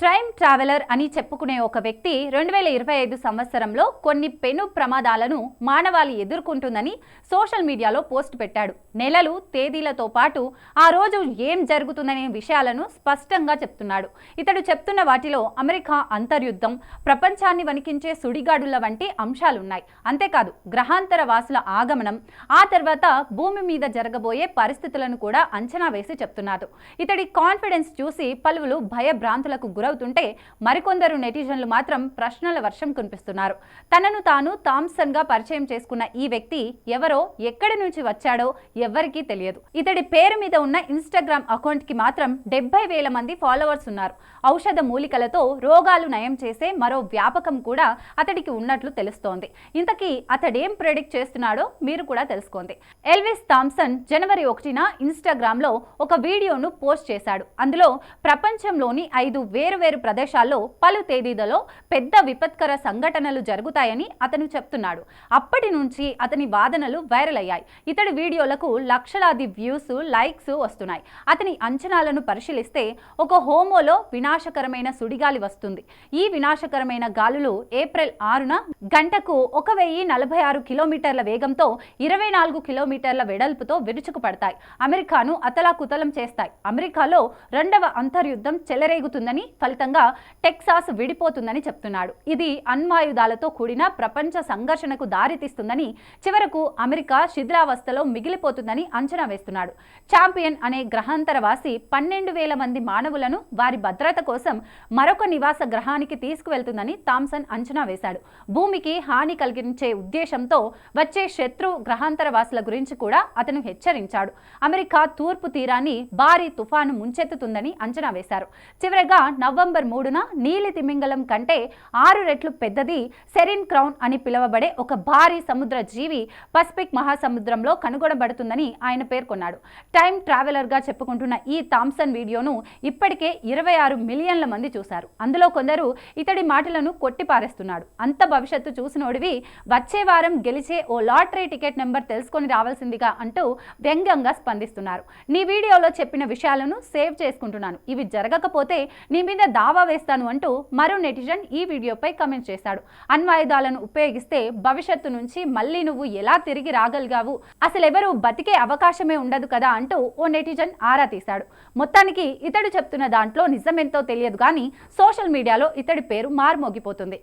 Time traveller అని చెప్పుకునే ఒక వ్యక్తి రెండు వేల ఇరవై ఐదు సంవత్సరంలో కొన్ని పెను ప్రమాదాలను మానవాళి ఎదుర్కొంటుందని సోషల్ మీడియాలో పోస్ట్ పెట్టాడు. నెలలు తేదీలతో పాటు ఆ రోజు ఏం జరుగుతుందనే విషయాలను స్పష్టంగా చెప్తున్నాడు. ఇతడు చెప్తున్న వాటిలో అమెరికా అంతర్యుద్ధం ప్రపంచాన్ని వణికించే సుడిగాడుల వంటి అంశాలున్నాయి. అంతేకాదు గ్రహాంతర వాసుల ఆగమనం ఆ తర్వాత భూమి మీద జరగబోయే పరిస్థితులను కూడా అంచనా వేసి చెప్తున్నాడు. ఇతడి కాన్ఫిడెన్స్ చూసి పలువురు భయభ్రాంతులకు గురవుతుంటే మరికొందరు నెటిజన్లు మాత్రం ప్రశ్నల వర్షం కురిపిస్తున్నారు. తనను తాను థామ్సన్గా పరిచయం చేసుకున్న ఈ వ్యక్తి ఎవరో ఎక్కడి నుంచి వచ్చాడో ఎవ్వరికీ తెలియదు. ఇతడి పేరు మీద ఉన్న ఇన్స్టాగ్రామ్ అకౌంట్కి మాత్రం డెబ్బై వేల మంది ఫాలోవర్స్ ఉన్నారు. ఔషధ మూలికలతో రోగాలు నయం చేసే మరో వ్యాపకం కూడా అతడికి ఉన్నట్లు తెలుస్తోంది. ఇంతకీ అతడేం ప్రెడిక్ట్ చేస్తున్నాడో మీరు కూడా తెలుసుకోండి. ఎల్విస్ థామ్సన్ జనవరి ఒకటిన ఇన్స్టాగ్రామ్లో ఒక వీడియోను పోస్ట్ చేశాడు. అందులో ప్రపంచంలోని ఐదు వేరువేరు ప్రదేశాల్లో పలు తేదీలలో పెద్ద విపత్కర సంఘటనలు జరుగుతాయని అతను చెప్తున్నాడు. అప్పటి నుంచి అతని వాదనలు వైరల్ అయ్యాయి. ఇతడి వీడియోలకు లక్షలాది వ్యూస్ లైక్స్ వస్తున్నాయి. అతని అంచనాలను పరిశీలిస్తే ఒక హోమోలో వినాశకరమైన సుడిగాలి వస్తుంది. ఈ వినాశకరమైన గాలులు ఏప్రిల్ ఆరున గంటకు ఒక వెయ్యి నలభై ఆరు కిలోమీటర్ల వేగంతో ఇరవై నాలుగు కిలోమీటర్ల వెడల్పుతో విరుచుకుపడతాయి. అమెరికాను అతలాకుతలం చేస్తాయి. అమెరికాలో రెండవ అంతర్యుద్ధం చెలరేగుతుందని ఫలితంగా టెక్సాస్ విడిపోతుందని చెప్తున్నాడు. ఇది అణ్వాయుధాలతో కూడిన ప్రపంచ సంఘర్షణకు దారితీస్తుందని చివరకు అమెరికా శిథిలావస్థలో మిగిలిపోతుందని అంచనా వేస్తున్నాడు. ఛాంపియన్ అనే గ్రహాంతరవాసి పన్నెండు వేల మంది మానవులను వారి భద్రత కోసం మరొక నివాస గ్రహానికి తీసుకువెళ్తుందని థామ్సన్ అంచనా వేశాడు. భూమికి హాని కలిగించే ఉద్దేశంతో వచ్చే శత్రు గ్రహాంతరవాసుల గురించి కూడా అతను హెచ్చరించాడు. అమెరికా తూర్పు తీరాన్ని భారీ తుఫాను ముంచెత్తుతుందని అంచనా వేశారు. చివరగా నవంబర్ మూడున నీలి తిమింగలం కంటే ఆరు రెట్లు పెద్దది సెరిన్ క్రౌన్ అని పిలువబడే ఒక భారీ సముద్ర జీవి పసిఫిక్ మహాసముద్రంలో కనుగొనబడుతుందని ఆయన పేర్కొన్నాడు. టైం ట్రావెలర్గా చెప్పుకుంటున్న ఈ థామ్సన్ వీడియోను ఇప్పటికే ఇరవై ఆరు మిలియన్ల మంది చూశారు. అందులో కొందరు ఇతడి మాటలను కొట్టిపారేస్తున్నాడు. అంత భవిష్యత్తు చూసినోడివి వచ్చే వారం గెలిచే ఓ లాటరీ టికెట్ నెంబర్ తెలుసుకొని రావాల్సిందిగా అంటూ వ్యంగ్యంగా స్పందిస్తున్నారు. నీ వీడియోలో చెప్పిన విషయాలను సేవ్ చేసుకుంటున్నాను. ఇవి జరగకపోతే నీ మీద దావా వేస్తాను అంటూ మరో నెటిజన్ ఈ వీడియోపై కమెంట్ చేశాడు. అణ్వాయుధాలను ఉపయోగిస్తే భవిష్యత్తు నుంచి మళ్ళీ నువ్వు ఎలా తిరిగి రాగలిగావు? అసలెవరూ బతికే అవకాశమే ఉండదు కదా అంటూ ఓ నెటిజన్ ఆరా తీశాడు. మొత్తానికి ఇతడు చెప్తున్న దాంట్లో నిజమెంతో తెలియదు కానీ సోషల్ మీడియాలో ఇతడి పేరు మారుమోగిపోతుంది.